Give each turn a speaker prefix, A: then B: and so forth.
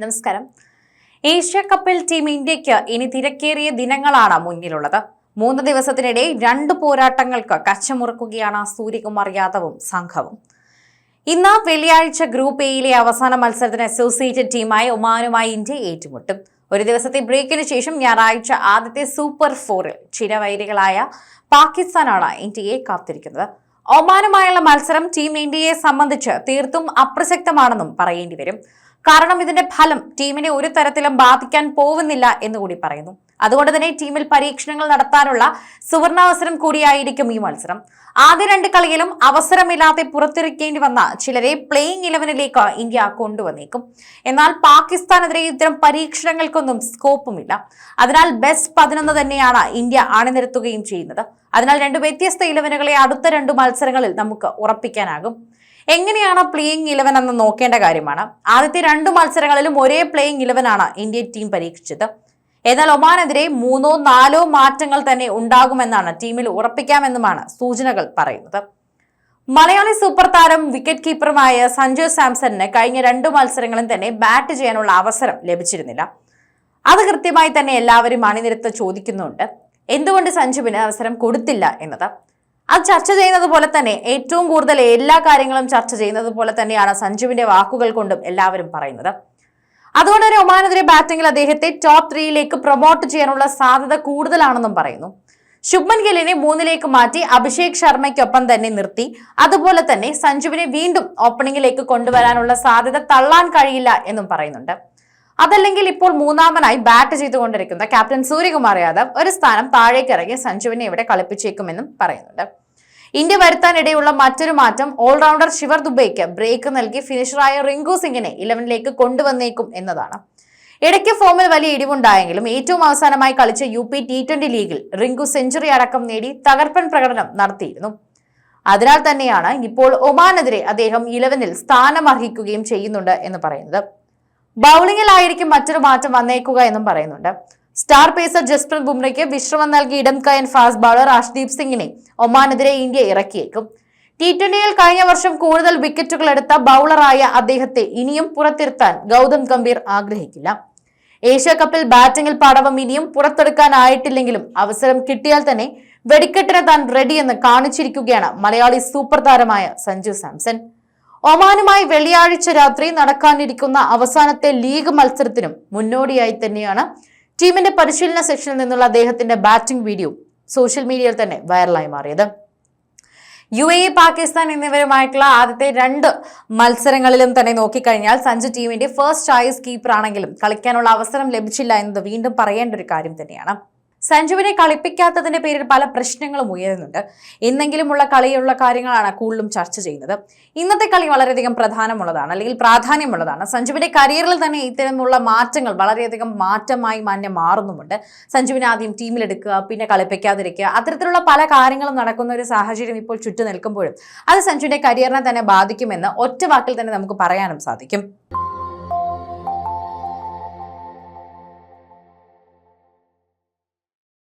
A: നമസ്കാരം. ഏഷ്യ കപ്പിൽ ടീം ഇന്ത്യയ്ക്ക് ഇനി തിരക്കേറിയ ദിനങ്ങളാണ് മുന്നിലുള്ളത്. മൂന്ന് ദിവസത്തിനിടെ രണ്ട് പോരാട്ടങ്ങൾക്ക് കച്ചമുറുക്കുകയാണ് സൂര്യകുമാർ യാദവും സംഘവും. ഇന്ന് വെള്ളിയാഴ്ച ഗ്രൂപ്പ് എയിലെ അവസാന മത്സരത്തിന് അസോസിയേറ്റഡ് ടീമായ ഒമാനുമായി ഇന്ത്യ ഏറ്റുമുട്ടും. ഒരു ദിവസത്തെ ബ്രേക്കിന് ശേഷം ഞായറാഴ്ച ആദ്യത്തെ സൂപ്പർ ഫോറിൽ ചിരവൈരികളായ പാകിസ്ഥാനാണ് ഇന്ത്യയെ കാത്തിരിക്കുന്നത്. ഒമാനുമായുള്ള മത്സരം ടീം ഇന്ത്യയെ സംബന്ധിച്ച് തീർത്തും അപ്രസക്തമാണെന്നും പറയേണ്ടി വരും. കാരണം ഇതിന്റെ ഫലം ടീമിനെ ഒരു തരത്തിലും ബാധിക്കാൻ പോകുന്നില്ല എന്നുകൂടി പറയുന്നു. അതുകൊണ്ട് തന്നെ ടീമിൽ പരീക്ഷണങ്ങൾ നടത്താനുള്ള സുവർണാവസരം കൂടിയായിരിക്കും ഈ മത്സരം. ആദ്യ രണ്ട് കളിയിലും അവസരമില്ലാതെ പുറത്തിറക്കേണ്ടി വന്ന ചിലരെ പ്ലേയിങ് ഇലവനിലേക്ക് ഇന്ത്യ കൊണ്ടുവന്നേക്കും. എന്നാൽ പാകിസ്ഥാനെതിരെ ഇത്തരം പരീക്ഷണങ്ങൾക്കൊന്നും സ്കോപ്പുമില്ല അതിനാൽ ബെസ്റ്റ് പതിനൊന്ന് തന്നെയാണ് ഇന്ത്യ അണിനിരത്തുകയും ചെയ്യുന്നത്. അതിനാൽ രണ്ട് വ്യത്യസ്ത ഇലവനുകളെ അടുത്ത രണ്ട് മത്സരങ്ങളിൽ നമുക്ക് ഉറപ്പിക്കാനാകും. എങ്ങനെയാണ് പ്ലേയിങ് ഇലവൻ എന്ന് നോക്കേണ്ട കാര്യമാണ്? ആദ്യത്തെ രണ്ട് മത്സരങ്ങളിലും ഒരേ പ്ലേയിങ് ഇലവനാണ് ഇന്ത്യൻ ടീം പരീക്ഷിച്ചത്. എന്നാൽ ഒമാനെതിരെ മൂന്നോ നാലോ മാറ്റങ്ങൾ തന്നെ ഉണ്ടാകുമെന്നാണ് ടീമിൽ ഉറപ്പിക്കാമെന്നുമാണ് സൂചനകൾ പറയുന്നത്. മലയാളി സൂപ്പർ താരം വിക്കറ്റ് കീപ്പറുമായ സഞ്ജു സാംസണിന് കഴിഞ്ഞ രണ്ട് മത്സരങ്ങളും തന്നെ ബാറ്റ് ചെയ്യാനുള്ള അവസരം ലഭിച്ചിരുന്നില്ല. അത് കൃത്യമായി തന്നെ എല്ലാവരും അണിനിരത്ത് ചോദിക്കുന്നുണ്ട്. എന്തുകൊണ്ട് സഞ്ജുവിന് അവസരം കൊടുത്തില്ല എന്നത്? അത് ചർച്ച ചെയ്യുന്നത് പോലെ തന്നെ ഏറ്റവും കൂടുതൽ എല്ലാ കാര്യങ്ങളും ചർച്ച ചെയ്യുന്നത് പോലെ തന്നെയാണ് സഞ്ജുവിന്റെ വാക്കുകൾ കൊണ്ടും എല്ലാവരും പറയുന്നത്. അതുകൊണ്ട് തന്നെ ഒമാനെതിരെ ബാറ്റിംഗിൽ അദ്ദേഹത്തെ ടോപ്പ് ത്രീയിലേക്ക് പ്രൊമോട്ട് ചെയ്യാനുള്ള സാധ്യത കൂടുതലാണെന്നും പറയുന്നു. ശുഭ്മൻ ഗില്ലിനെ മൂന്നിലേക്ക് മാറ്റി അഭിഷേക് ശർമ്മയ്ക്കൊപ്പം തന്നെ നിർത്തി. അതുപോലെ തന്നെ സഞ്ജുവിനെ വീണ്ടും ഓപ്പണിംഗിലേക്ക് കൊണ്ടുവരാനുള്ള സാധ്യത തള്ളാൻ കഴിയില്ല എന്നും പറയുന്നുണ്ട്. അതല്ലെങ്കിൽ ഇപ്പോൾ മൂന്നാമനായി ബാറ്റ് ചെയ്തുകൊണ്ടിരിക്കുന്ന ക്യാപ്റ്റൻ സൂര്യകുമാർ യാദവ് ഒരു സ്ഥാനം താഴേക്ക് ഇറങ്ങി സഞ്ജുവിനെ ഇവിടെ കളിപ്പിച്ചേക്കുമെന്നും പറയുന്നുണ്ട്. ഇന്ത്യ വരുത്താനിടയുള്ള മറ്റൊരു മാറ്റം ഓൾറൗണ്ടർ ശിവർ ദുബൈക്ക് ബ്രേക്ക് നൽകി ഫിനിഷറായ റിങ്കു സിംഗിനെ ഇലവനിലേക്ക് കൊണ്ടുവന്നേക്കും എന്നതാണ്. ഇടയ്ക്ക് ഫോമിൽ വലിയ ഇടിവുണ്ടായെങ്കിലും ഏറ്റവും അവസാനമായി കളിച്ച യു പി ടി ട്വന്റി ലീഗിൽ റിങ്കു സെഞ്ചുറി അടക്കം നേടി തകർപ്പൻ പ്രകടനം നടത്തിയിരുന്നു. അതിനാൽ തന്നെയാണ് ഇപ്പോൾ ഒമാനെതിരെ അദ്ദേഹം ഇലവനിൽ സ്ഥാനമർഹിക്കുകയും ചെയ്യുന്നുണ്ട് എന്ന് പറയുന്നത്. ബൗളിംഗിലായിരിക്കും മറ്റൊരു മാറ്റം വന്നേക്കുക എന്നും പറയുന്നുണ്ട്. സ്റ്റാർ പേസർ ജസ്പ്രീത് ബുംറയ്ക്ക് വിശ്രമം നൽകി ഇടം കയൻ ഫാസ്റ്റ് ബൗളർ അഷ്ദീപ് സിംഗിനെ ഒമാനെതിരെ ഇന്ത്യ ഇറക്കിയേക്കും. ടി ട്വന്റിയിൽ കഴിഞ്ഞ വർഷം കൂടുതൽ വിക്കറ്റുകൾ എടുത്ത ബൗളറായ അദ്ദേഹത്തെ ഇനിയും പുറത്തിരുത്താൻ ഗൗതം ഗംഭീർ ആഗ്രഹിക്കില്ല. ഏഷ്യ കപ്പിൽ ബാറ്റിംഗിൽ പടവം ഇനിയും പുറത്തെടുക്കാനായിട്ടില്ലെങ്കിലും അവസരം കിട്ടിയാൽ തന്നെ വെടിക്കെട്ടിന് താൻ റെഡിയെന്ന് കാണിച്ചിരിക്കുകയാണ് മലയാളി സൂപ്പർ താരമായ സഞ്ജു സാംസൺ. ഒമാനുമായി വെള്ളിയാഴ്ച രാത്രി നടക്കാനിരിക്കുന്ന അവസാനത്തെ ലീഗ് മത്സരത്തിനും മുന്നോടിയായി തന്നെയാണ് ടീമിന്റെ പരിശീലന സെക്ഷനിൽ നിന്നുള്ള അദ്ദേഹത്തിന്റെ ബാറ്റിംഗ് വീഡിയോ സോഷ്യൽ മീഡിയയിൽ തന്നെ വൈറലായി മാറിയത്. യു എ പാകിസ്ഥാൻ എന്നിവരുമായിട്ടുള്ള ആദ്യത്തെ രണ്ട് മത്സരങ്ങളിലും തന്നെ നോക്കിക്കഴിഞ്ഞാൽ സഞ്ജു ടീമിന്റെ ഫസ്റ്റ് ചോയ്സ് കീപ്പർ ആണെങ്കിലും കളിക്കാനുള്ള അവസരം ലഭിച്ചില്ല എന്നത് വീണ്ടും പറയേണ്ട ഒരു കാര്യം തന്നെയാണ്. സഞ്ജുവിനെ കളിപ്പിക്കാത്തതിന്റെ പേരിൽ പല പ്രശ്നങ്ങളും ഉയരുന്നുണ്ട്. എന്നെങ്കിലുമുള്ള കളിയുള്ള കാര്യങ്ങളാണ് കൂടുതലും ചർച്ച ചെയ്യുന്നത്. ഇന്നത്തെ കളി വളരെയധികം പ്രധാനമുള്ളതാണ് അല്ലെങ്കിൽ പ്രാധാന്യമുള്ളതാണ്. സഞ്ജുവിന്റെ കരിയറിൽ തന്നെ ഇത്തരമുള്ള മാറ്റങ്ങൾ വളരെയധികം മാറ്റമായി മാന്യം മാറുന്നുമുണ്ട്. സഞ്ജുവിനെ ആദ്യം ടീമിലെടുക്കുക പിന്നെ കളിപ്പിക്കാതിരിക്കുക അത്തരത്തിലുള്ള പല കാര്യങ്ങളും നടക്കുന്ന ഒരു സാഹചര്യം ഇപ്പോൾ ചുറ്റു നിൽക്കുമ്പോഴും അത് സഞ്ജുവിന്റെ കരിയറിനെ തന്നെ ബാധിക്കുമെന്ന് ഒറ്റ വാക്കിൽ തന്നെ നമുക്ക് പറയാനും സാധിക്കും.